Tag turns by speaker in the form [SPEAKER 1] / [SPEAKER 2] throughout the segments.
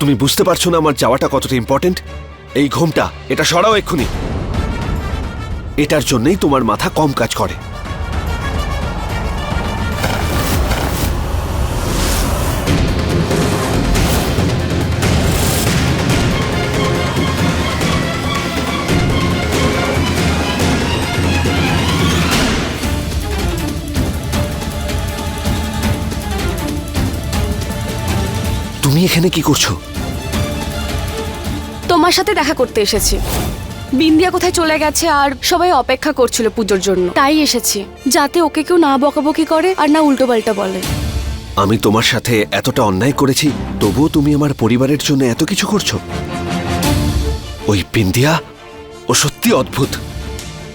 [SPEAKER 1] তুমি বুঝতে পারছ না আমার যাওয়াটা কতটা ইম্পর্টেন্ট এই ঘুমটা, এটা সরাও এক্ষুনি। এটার জন্যই তোমার মাথা কম কাজ করে। তুমি এখানে কি করছ?
[SPEAKER 2] তোমার সাথে দেখা করতে এসেছি। বিন্দিয়া কোথায় চলে গেছে আর সবাই অপেক্ষা করছিল পুজোর জন্য। তাই এসেছি যাতে ওকে কেউ না বকাবকি করে আর না উল্টো পাল্টা বলে।
[SPEAKER 1] আমি তোমার সাথে এতটা অন্যায় করেছি তবুও তুমি আমার পরিবারের জন্য এত কিছু করছ? ওই বিন্দিয়া ও সত্যি অদ্ভুত।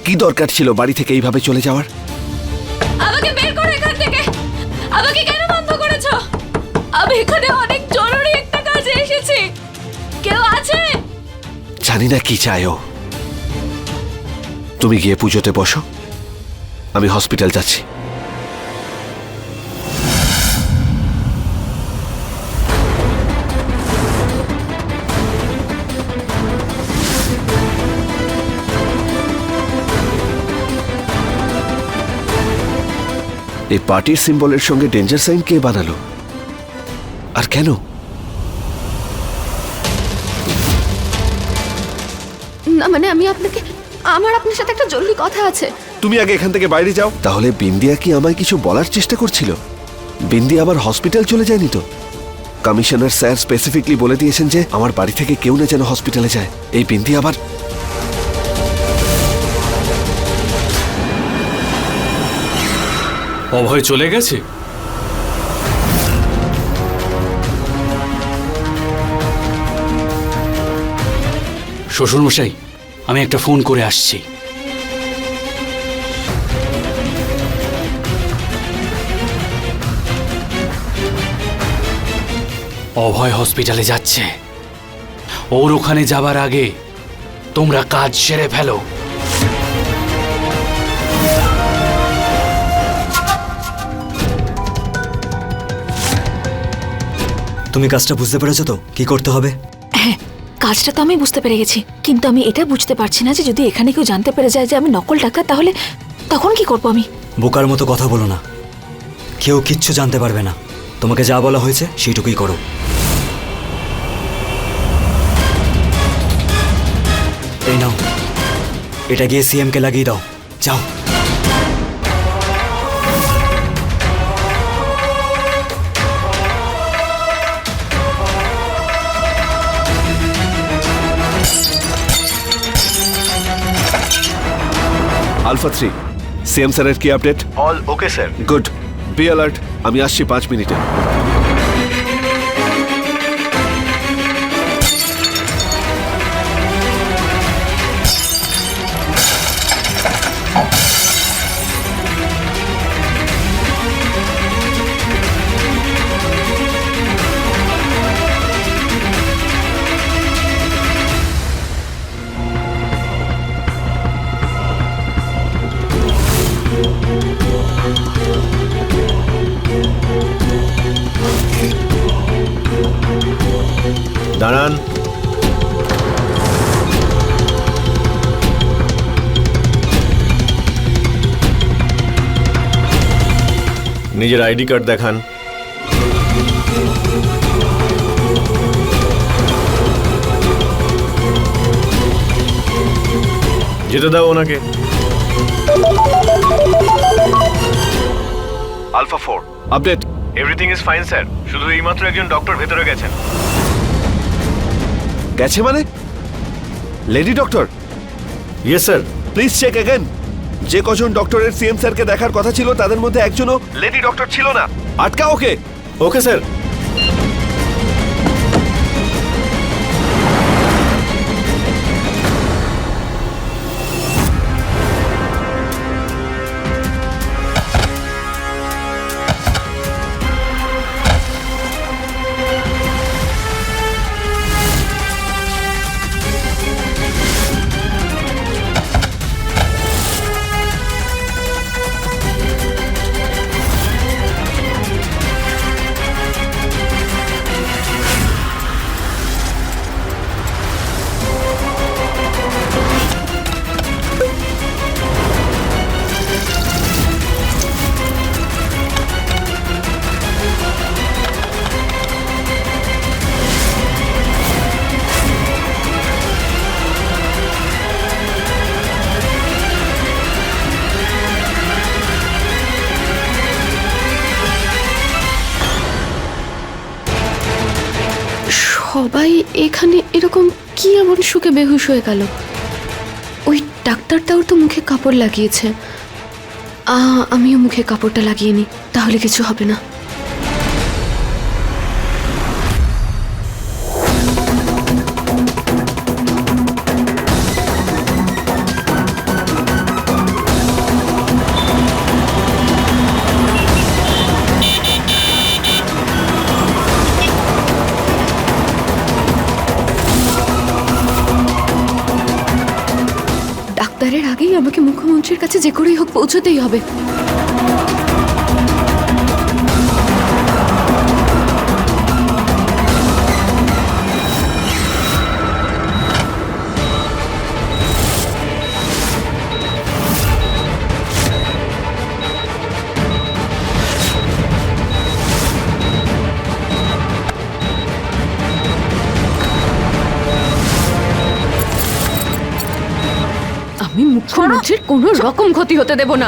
[SPEAKER 1] কি দরকার ছিল বাড়ি থেকে এইভাবে চলে যাওয়ার?
[SPEAKER 2] আমাকে বের করো এখান থেকে। আমাকে কেন আমি এখানে অনেক জরুরি একটা কাজে এসেছি। কেউ আছে?
[SPEAKER 1] জানি না কি চায় ও। তুমি গিয়ে পুজোতে বসো। আমি হসপিটাল যাচ্ছি। এই পার্টির সিম্বলের সঙ্গে ডেঞ্জার সাইন কে বানালো? আর কেন?
[SPEAKER 3] না মানে আমি আপনাকে আমার আপনার সাথে একটা জরুরি কথা আছে।
[SPEAKER 1] তুমি আগে এখান থেকে বাইরে যাও। তাহলে বিন্দিয়া কি আমায় কিছু বলার চেষ্টা করছিল? বিন্দিয়া আবার হসপিটাল চলে যায়নি তো? কমিশনার স্যার স্পেসিফিকলি বলে দিয়েছেন যে আমার বাড়ি থেকে কেউ না যেন হসপিটালে যায়। এই বিন্দি আবার?
[SPEAKER 4] অভয় চলে গেছে? শ্বশুরমশাই, আমি একটা ফোন করে আসছি। অভয় হসপিটালে যাচ্ছে। ওর ওখানে যাবার আগে তোমরা কাজ সেরে ফেলো।
[SPEAKER 5] তুমি কাজটা বুঝতে পেরেছ তো? কি করতে হবে?
[SPEAKER 3] কাজটা তো আমি বুঝতে পেরে গেছি। কিন্তু আমি এটা বুঝতে পারছি না যে যদি এখানে কেউ জানতে পেরে যায় যে আমি নকল টাকা তাহলে তখন কি করব আমি?
[SPEAKER 5] বোকার মতো কথা বলো না। কেউ কিচ্ছু জানতে পারবে না। তোমাকে যা বলা হয়েছে, সেইটুকুই করো। এই নাও। এটা গিয়ে সিএমকে লাগিয়ে দাও। যাও।
[SPEAKER 1] আলফা থ্রি সিএম স্যারের কি update
[SPEAKER 6] all okay sir
[SPEAKER 1] good be alert আমি আসছি পাঁচ মিনিটে।
[SPEAKER 6] আইডি কার্ড দেখান। যেতে দাও ওনাকে। Alpha four.
[SPEAKER 1] Update.
[SPEAKER 6] Everything is fine sir শুধু এইমাত্র একজন ডক্টর ভেতরে গেছেন।
[SPEAKER 1] গেছে মানে? Lady doctor
[SPEAKER 6] yes sir
[SPEAKER 1] please check again যে কজন ডক্টরের সিএম স্যারকে দেখার কথা ছিল, তাদের মধ্যে একজনও লেডি ডক্টর ছিল না। আটকা ওকে।
[SPEAKER 6] ওকে, স্যার।
[SPEAKER 7] সবাই এখানে এরকম কি এমন সুখে বেহুশ হয়ে গেল? ওই ডাক্তারটাও তো মুখে কাপড় লাগিয়েছে। আমিও মুখে কাপড়টা লাগিয়ে নি তাহলে কিছু হবে না। ডাক্তারের আগেই আমাকে মুখ্যমন্ত্রীর কাছে যে করেই হোক পৌঁছতেই হবে। মুখ্যমন্ত্রীর কোনো রকম ক্ষতি হতে দেব না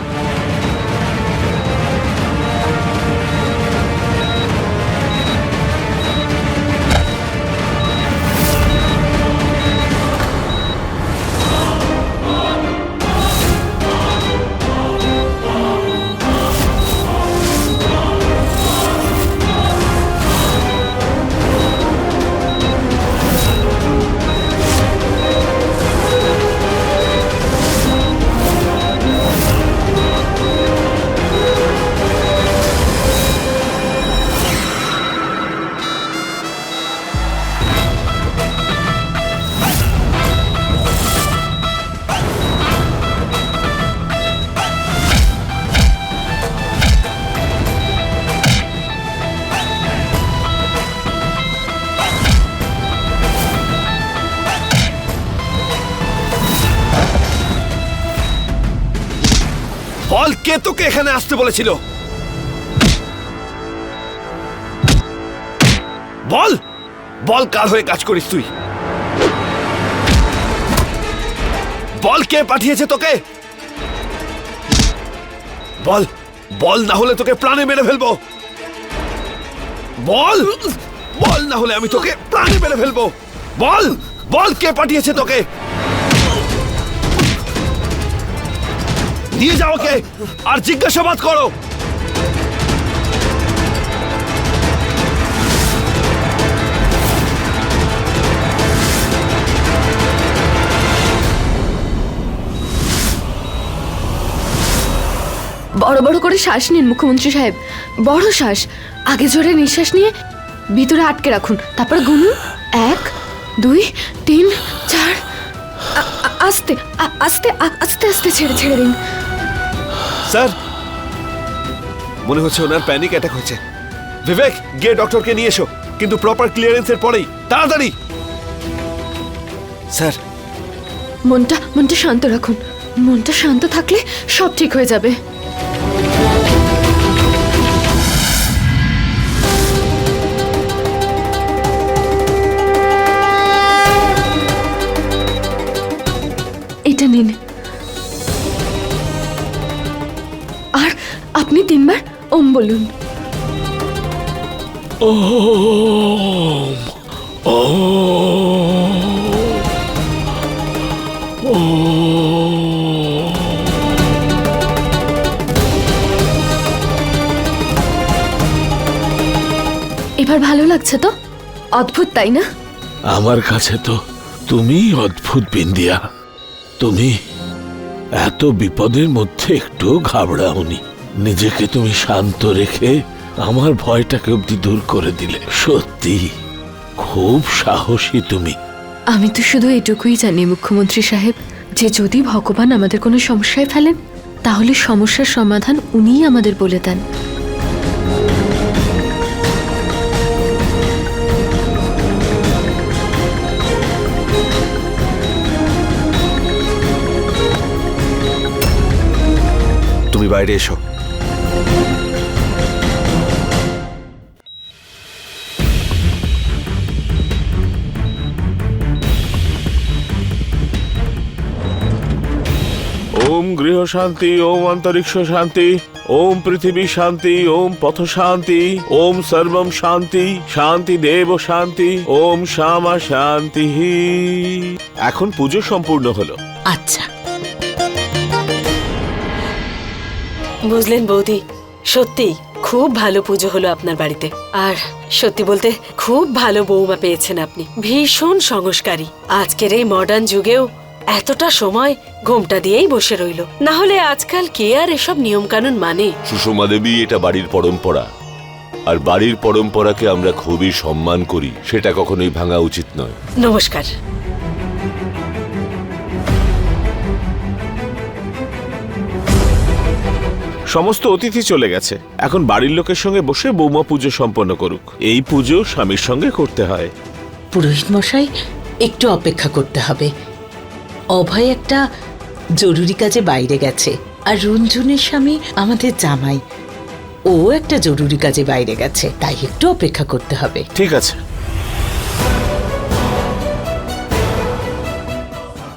[SPEAKER 1] কে তোকে এখানে আসতে বলেছিল? বল! বল কার হয়ে কাজ করিস তুই? বল কে পাঠিয়েছে তোকে? বল বল না হলে তোকে প্রাণে মেরে ফেলব। বল বল না হলে আমি তোকে প্রাণে মেরে ফেলব। বল বল কে পাঠিয়েছে তোকে? নিয়ে যাও ওকে, আর জিজ্ঞাসাবাদ করো।
[SPEAKER 7] বড় বড় করে শ্বাস নিন, মুখ্যমন্ত্রী সাহেব। বড় শ্বাস। আগে জোরে নিঃশ্বাস নিয়ে ভিতরে আটকে রাখুন। তারপর গুনুন। এক, দুই, তিন, চার। আস্তে আস্তে আস্তে আস্তে ছেড়ে ছেড়ে দিন।
[SPEAKER 1] স্যার। মনে হচ্ছে ওনার প্যানিক অ্যাটাক হয়েছে। বিবেক, গিয়ে ডক্টরকে নিয়ে এসো। কিন্তু প্রপার ক্লিয়ারেন্সের পরেই, তাড়াতাড়ি। স্যার।
[SPEAKER 7] মনটা মনটা শান্ত রাখুন। মনটা শান্ত থাকলে সব ঠিক হয়ে যাবে। বলুন। এবার ভালো লাগছে তো? অদ্ভুত, তাই না?
[SPEAKER 8] আমার কাছে তো তুমি অদ্ভুত, বিন্দিয়া। তুমি এত বিপদের মধ্যে একটু ঘাবড়াওনি। নিজেকে তুমি শান্ত রেখে আমার ভয়টাকে অব্দি দূর করে দিলে। সত্যি খুব সাহসী তুমি।
[SPEAKER 7] আমি তো শুধু এটুকুই জানি মুখ্যমন্ত্রী সাহেব যে যদি ভগবান আমাদের কোনো সমস্যায় ফেলেন তাহলে সমস্যার সমাধান উনিই আমাদের বলে দেন।
[SPEAKER 1] তুমি বাইরে এসো।
[SPEAKER 8] গৃহ শান্তি, ওম অন্তরিক্ষ শান্তি, ওম পৃথিবী শান্তি, ওম পথ শান্তি, ওম সর্বম শান্তি শান্তি দেব শান্তি, ওম শ্যামা শান্তি। এখন পুজো সম্পূর্ণ হলো।
[SPEAKER 9] আচ্ছা। বুঝলেন বৌদি, সত্যি খুব ভালো পুজো হলো আপনার বাড়িতে। আর সত্যি বলতে খুব ভালো বৌমা পেয়েছেন আপনি। ভীষণ সংস্কারী। আজকের এই মডার্ন যুগেও এতটা সময় ঘোমটা দিয়েই বসে রইল। না হলে আজকাল কে আর এসব নিয়ম কানুন মানে?
[SPEAKER 10] সুষমা দেবী এটা বাড়ির পরম্পরা। আর বাড়ির পরম্পরাকে আমরা খুবই সম্মান করি সেটা কখনোই ভাঙা উচিত নয়।
[SPEAKER 9] নমস্কার।
[SPEAKER 8] সমস্ত অতিথি চলে গেছে। এখন বাড়ির লোকের সঙ্গে বসে বৌমা পুজো সম্পন্ন করুক। এই পুজো স্বামীর সঙ্গে করতে হয়।
[SPEAKER 11] পুরোহিত মশাই একটু অপেক্ষা করতে হবে। অভয় একটা জরুরি কাজে বাইরে গেছে। আর রঞ্জুনের স্বামী আমাদের জামাই। ও একটা জরুরি কাজে বাইরে গেছে তাই একটু অপেক্ষা করতে হবে।
[SPEAKER 8] ঠিক আছে।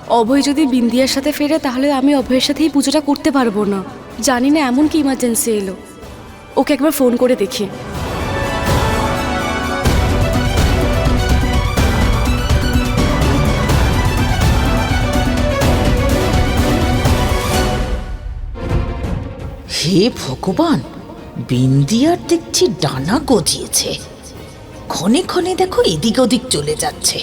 [SPEAKER 2] অভয় যদি বিন্দিয়ার সাথে ফেরে তাহলে আমি অভয়ের সাথেই পুজোটা করতে পারব না। জানি না এমন কি ইমার্জেন্সি এলো। ওকে একবার ফোন করে দেখি।
[SPEAKER 11] হে ভগবান বিন্দিয়ার দেখছি ডানা গজিয়েছে। ক্ষণে ক্ষণে দেখো এদিক ওদিক চলে যাচ্ছে।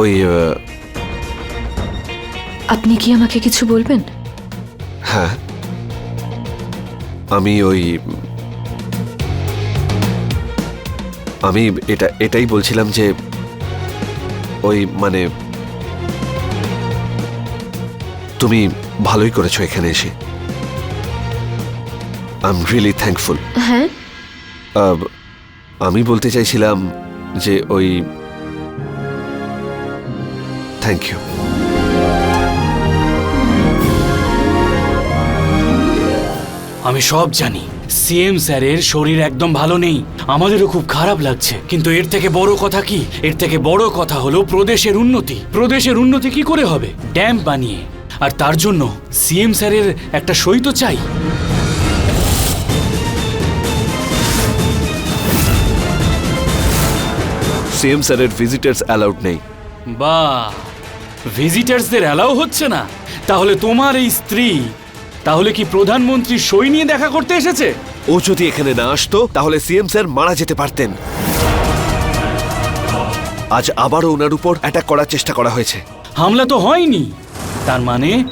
[SPEAKER 1] ওই
[SPEAKER 7] আপনি কি আমাকে কিছু বলবেন?
[SPEAKER 1] হ্যাঁ। আমি ওই আমি এটা এটাই বলছিলাম যে ওই মানে তুমি ভালোই করেছ এখানে এসে। আই এম রিয়েলি থ্যাঙ্কফুল
[SPEAKER 7] হ্যাঁ
[SPEAKER 1] আমি বলতে চাইছিলাম যে ওই থ্যাংক ইউ
[SPEAKER 4] আমি সব জানি। সিএম স্যারের শরীর একদম ভালো নেই। আমাদেরও খুব খারাপ লাগছে। কিন্তু এর থেকে বড় কথা কি? এর থেকে বড় কথা হলো প্রদেশের উন্নতি। প্রদেশের উন্নতি কি করে হবে? ড্যাম বানিয়ে। আর তার জন্য সিএম স্যারের একটা সই তো চাই।
[SPEAKER 1] সিএম স্যারের ভিজিটার্স অ্যালাউড নেই।
[SPEAKER 4] বা ভিজিটার্সদের অ্যালাউ হচ্ছে না। তাহলে তোমার এই স্ত্রী তাহলে কি প্রধানমন্ত্রী সই নিয়ে দেখা করতে এসেছে?
[SPEAKER 1] ও যদি এখানে না আসতো তাহলে সিএম স্যার মারা যেতে পারতেন। আজ আবারও ওনার উপর অ্যাটাক করার চেষ্টা করা হয়েছে।
[SPEAKER 4] হামলা তো হয়নি। তার মানে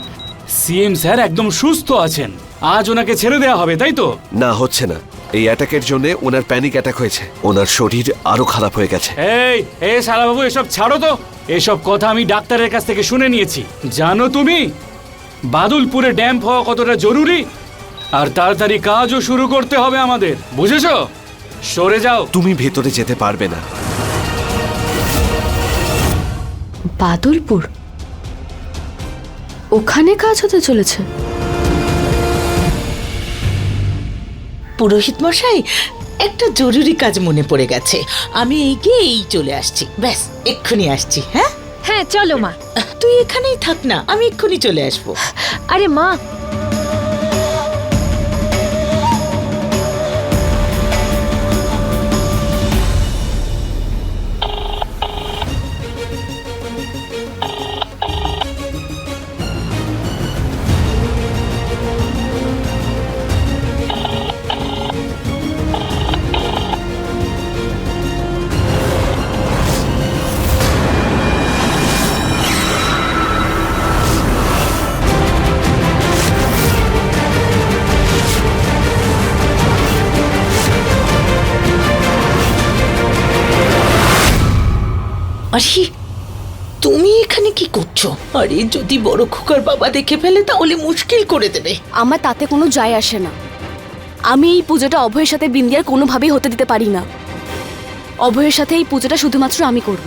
[SPEAKER 4] সিএম স্যার একদম সুস্থ আছেন। আজ ওনাকে ছেড়ে দেওয়া হবে তাই তো?
[SPEAKER 1] না হচ্ছে না। এই অ্যাটাকের জন্য ওনার প্যানিক অ্যাটাক হয়েছে। ওনার শরীর আরও খারাপ হয়ে গেছে।
[SPEAKER 4] এই এ বাবু এসব ছাড়ো তো। এসব কথা আমি ডাক্তারের কাছ থেকে শুনে নিয়েছি। জানো তুমি? বাদুলপুরে ড্যাম্প হওয়া কতটা জরুরি? আর তাড়াতাড়ি কাজও শুরু করতে হবে আমাদের। বুঝেছ? সরে যাও।
[SPEAKER 1] তুমি ভেতরে যেতে পারবে না।
[SPEAKER 7] বাদলপুর? ওখানে কাজ হতে চলেছে।
[SPEAKER 11] পুরোহিত মশাই একটা জরুরি কাজ মনে পড়ে গেছে। আমি এগিয়ে এই চলে আসছি। ব্যাস এক্ষুনি আসছি হ্যাঁ?
[SPEAKER 3] হ্যাঁ চলো মা।
[SPEAKER 11] তুই এখানেই থাক না আমি এক্ষুনি চলে আসব।
[SPEAKER 3] আরে মা
[SPEAKER 11] আরে যদি বড় খোকার বাবা দেখে ফেলে তাহলে মুশকিল করে দেবে।
[SPEAKER 2] আমার তাতে কোনো যায় আসে না। আমি এই পুজোটা অভয়ের সাথে বিন্দিয়ার কোনোভাবেই হতে দিতে পারি না। অভয়ের সাথে এই পুজোটা শুধুমাত্র আমি করব।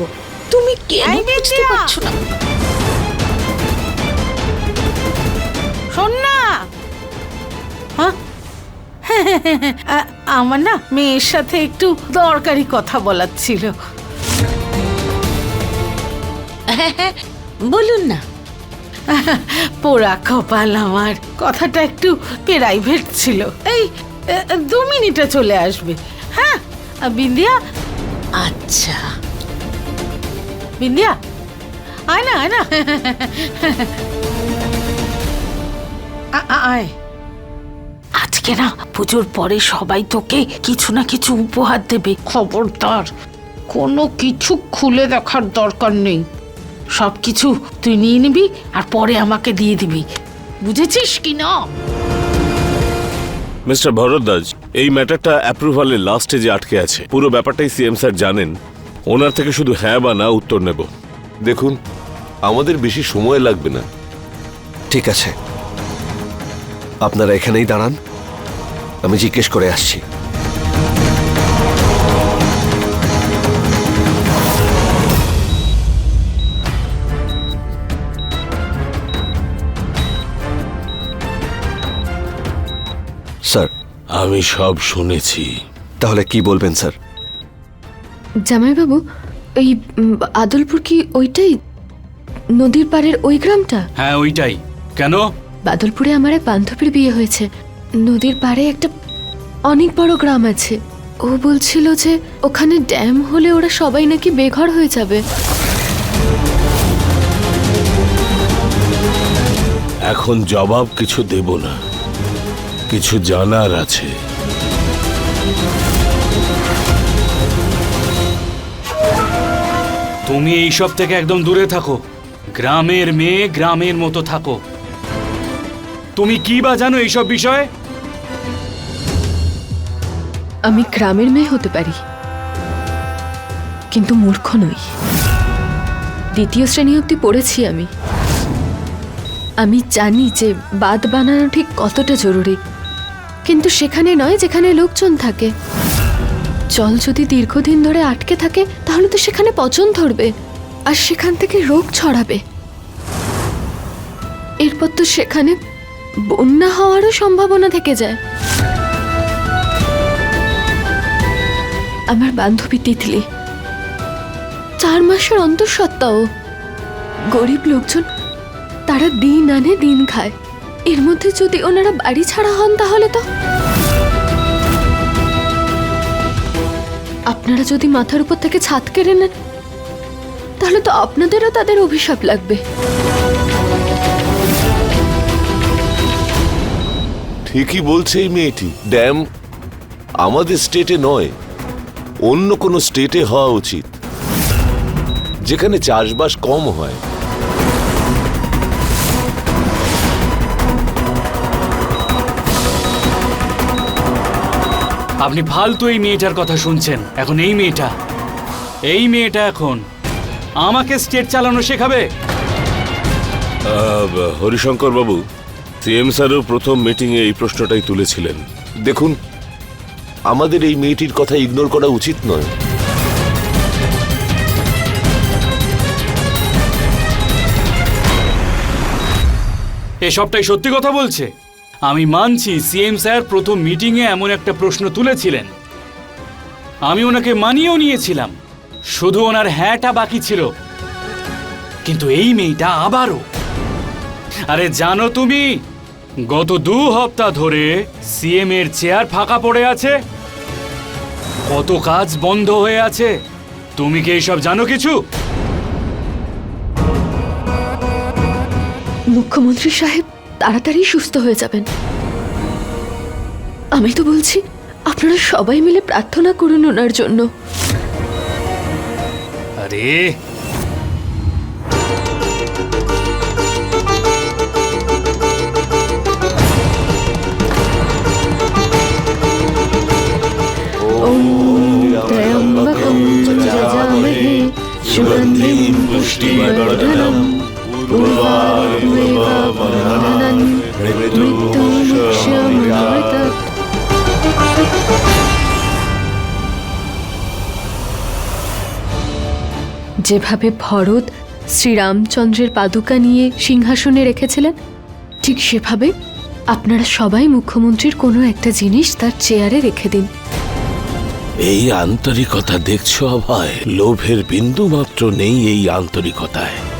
[SPEAKER 11] তুমি কেন বুঝতে পারছ না?
[SPEAKER 9] শোন না আমার না মেয়ের সাথে একটু দরকারি কথা বলার ছিল।
[SPEAKER 11] বলুন না।
[SPEAKER 12] পোড়া কপাল আমার। কথাটা একটু প্রাইভেট ছিল। এই দু মিনিটে চলে আসবে। হ্যাঁ বিন্দিয়া?
[SPEAKER 11] আচ্ছা।
[SPEAKER 12] বিন্দিয়া? আয় না আয় না। আয়। আজকে না পুজোর পরে সবাই তোকে কিছু না কিছু উপহার দেবে। খবরদার, কোনো কিছু খুলে দেখার দরকার নেই। সব কিছু তুই নিয়ে নিবি আর পরে আমাকে দিয়ে দিবি। বুঝেছিস কি না?
[SPEAKER 13] মিস্টার ভরদ্বাজ এই ম্যাটারটা অ্যাপ্রুভালের লাস্ট স্টেজে আটকে আছে পুরো ব্যাপারটাই সিএম স্যার জানেন। ওনার থেকে শুধু হ্যাঁ বা না উত্তর নেব।
[SPEAKER 10] দেখুন আমাদের বেশি সময় লাগবে না।
[SPEAKER 1] ঠিক আছে। আপনারা এখানেই দাঁড়ান। আমি জিজ্ঞেস করে আসছি। স্যার।
[SPEAKER 8] আমি সব শুনেছি।
[SPEAKER 1] তাহলে কি বলবেন স্যার?
[SPEAKER 7] জামাইবাবু ওই উম, আদলপুর কি ওইটাই? নদীর পাড়ের ওই গ্রামটা?
[SPEAKER 4] হ্যাঁ ওইটাই। কেন?
[SPEAKER 7] বাদলপুরে আমার এক বান্ধবীর বিয়ে হয়েছে। নদীর পাড়ে একটা অনেক বড় গ্রাম আছে। ও বলছিল যে ওখানে ড্যাম হলে ওরা সবাই নাকি বেঘর হয়ে যাবে।
[SPEAKER 8] এখন জবাব কিছু দেব না। কিছু জানার আছে।
[SPEAKER 4] তুমি এইসব থেকে একদম দূরে থাকো। গ্রামের মেয়ে গ্রামের মতো থাকো। তুমি কি বা জানো এইসব বিষয়ে?
[SPEAKER 7] আমি গ্রামের মেয়ে হতে পারি কিন্তু মূর্খ নই। দ্বিতীয় শ্রেণি অব্দি পড়েছি আমি। আমি জানি যে বাদ বানানো ঠিক কতটা জরুরি। কিন্তু সেখানে নয় যেখানে লোকজন থাকে। জল যদি দীর্ঘদিন ধরে আটকে থাকে, তাহলে তো সেখানে পচন ধরবে, আর সেখান থেকে রোগ ছড়াবে। এরপর তো সেখানে বন্যা হওয়ারও সম্ভাবনা থেকে যায়। আমার বান্ধবী তিতলি, চার মাসের অন্তঃসত্ত্বাও গরিব লোকজন, তারা দিন আনে, দিন খায়। এর মধ্যে যদি ওনারা বাড়ি ছাড়া হন তাহলে তো? আপনারা যদি মাথার উপর থেকে ছাদ কেড়ে নেন, তাহলে তো আপনাদেরও তাদের অভিশাপ লাগবে।
[SPEAKER 10] ঠিকই বলছে এই মেয়েটি। ড্যাম আমাদের স্টেটে নয়, অন্য কোনো স্টেটে হওয়া উচিত। যেখানে চাষবাস কম হয়।
[SPEAKER 4] আপনি ফালতু এই মেয়েটার কথা শুনছেন। এখন এই মেয়েটা। এই মেয়েটা এখন আমাকে স্টেট চালানো শেখাবে?
[SPEAKER 13] হরিশঙ্কর বাবু সিএম স্যারও প্রথম মিটিংয়ে এই প্রশ্নটাই তুলেছিলেন।
[SPEAKER 10] দেখুন আমাদের এই মেয়েটির কথা ইগনোর করা উচিত নয়।
[SPEAKER 4] এসবটাই সত্যি কথা বলছে? আমি মানছি সিএম স্যার প্রথম মিটিংয়ে এমন একটা প্রশ্ন তুলেছিলেন। আমি ওনাকে মানিয়েও নিয়েছিলাম। শুধু ওনার হ্যাঁটা বাকি ছিল। কিন্তু এই মেয়েটা আবারও। আরে জানো তুমি, গত দু হপ্তাহ ধরে সিএম এর চেয়ার ফাঁকা পড়ে আছে। কত কাজ বন্ধ হয়ে আছে। তুমি কি এইসব জানো কিছু?
[SPEAKER 7] মুখ্যমন্ত্রী সাহেব তাড়াতাড়ি সুস্থ হয়ে যাবেন আমি তো বলছি আপনারা সবাই মিলে প্রার্থনা করুন ওনার জন্য
[SPEAKER 4] আরে
[SPEAKER 7] त्र्यम्बकं यजामहे सुगन्धिं पुष्टिवर्धनम् उर्वारुकवन्दनं मृत्युमुक्षमृतत् যেভাবে ভরত শ্রীরামচন্দ্রের পাদুকা নিয়ে সিংহাসনে রেখেছিলেন, ঠিক সেভাবে আপনারা সবাই মুখ্যমন্ত্রীর কোনো একটা জিনিস তার চেয়ারে রেখে দিন।
[SPEAKER 8] এই আন্তরিকতা দেখছ অভয় লোভের বিন্দু মাত্র নেই এই আন্তরিকতায়।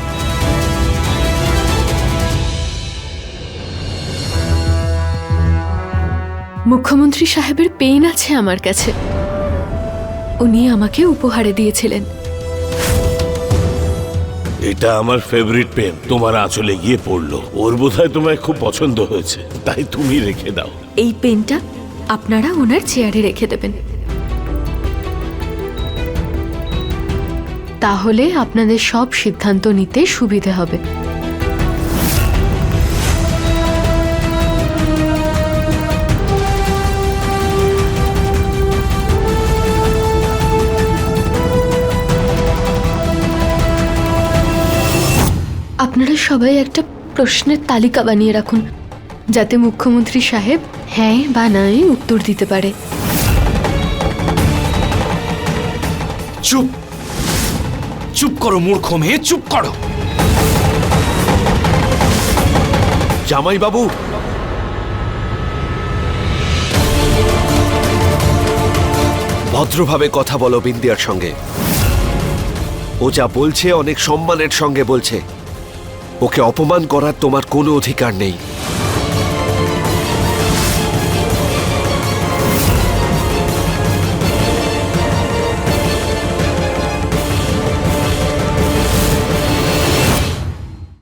[SPEAKER 7] মুখ্যমন্ত্রী সাহেবের পেন আছে আমার কাছে। উনি আমাকে উপহারে দিয়েছিলেন।
[SPEAKER 8] এটা আমার ফেভারিট পেন তোমার আঁচলে গিয়ে পড়ল। ওর বোধহয় তোমায় খুব পছন্দ হয়েছে। তাই তুমি রেখে দাও।
[SPEAKER 7] এই পেনটা আপনারা ওনার চেয়ারে রেখে দেবেন। তাহলে আপনাদের সব সিদ্ধান্ত নিতে সুবিধে হবে। সবাই একটা প্রশ্নের তালিকা বানিয়ে রাখুন, যাতে মুখ্যমন্ত্রী সাহেব হ্যাঁ বা নাই উত্তর দিতে পারে।
[SPEAKER 4] চুপ। চুপ করো, মূর্খ মেয়ে, চুপ করো।
[SPEAKER 1] জামাই বাবু ভদ্রভাবে কথা বলো বিন্দিয়ার সঙ্গে। ও যা বলছে, অনেক সম্মানের সঙ্গে বলছে। ওকে অপমান করার তোমার কোনো অধিকার নেই।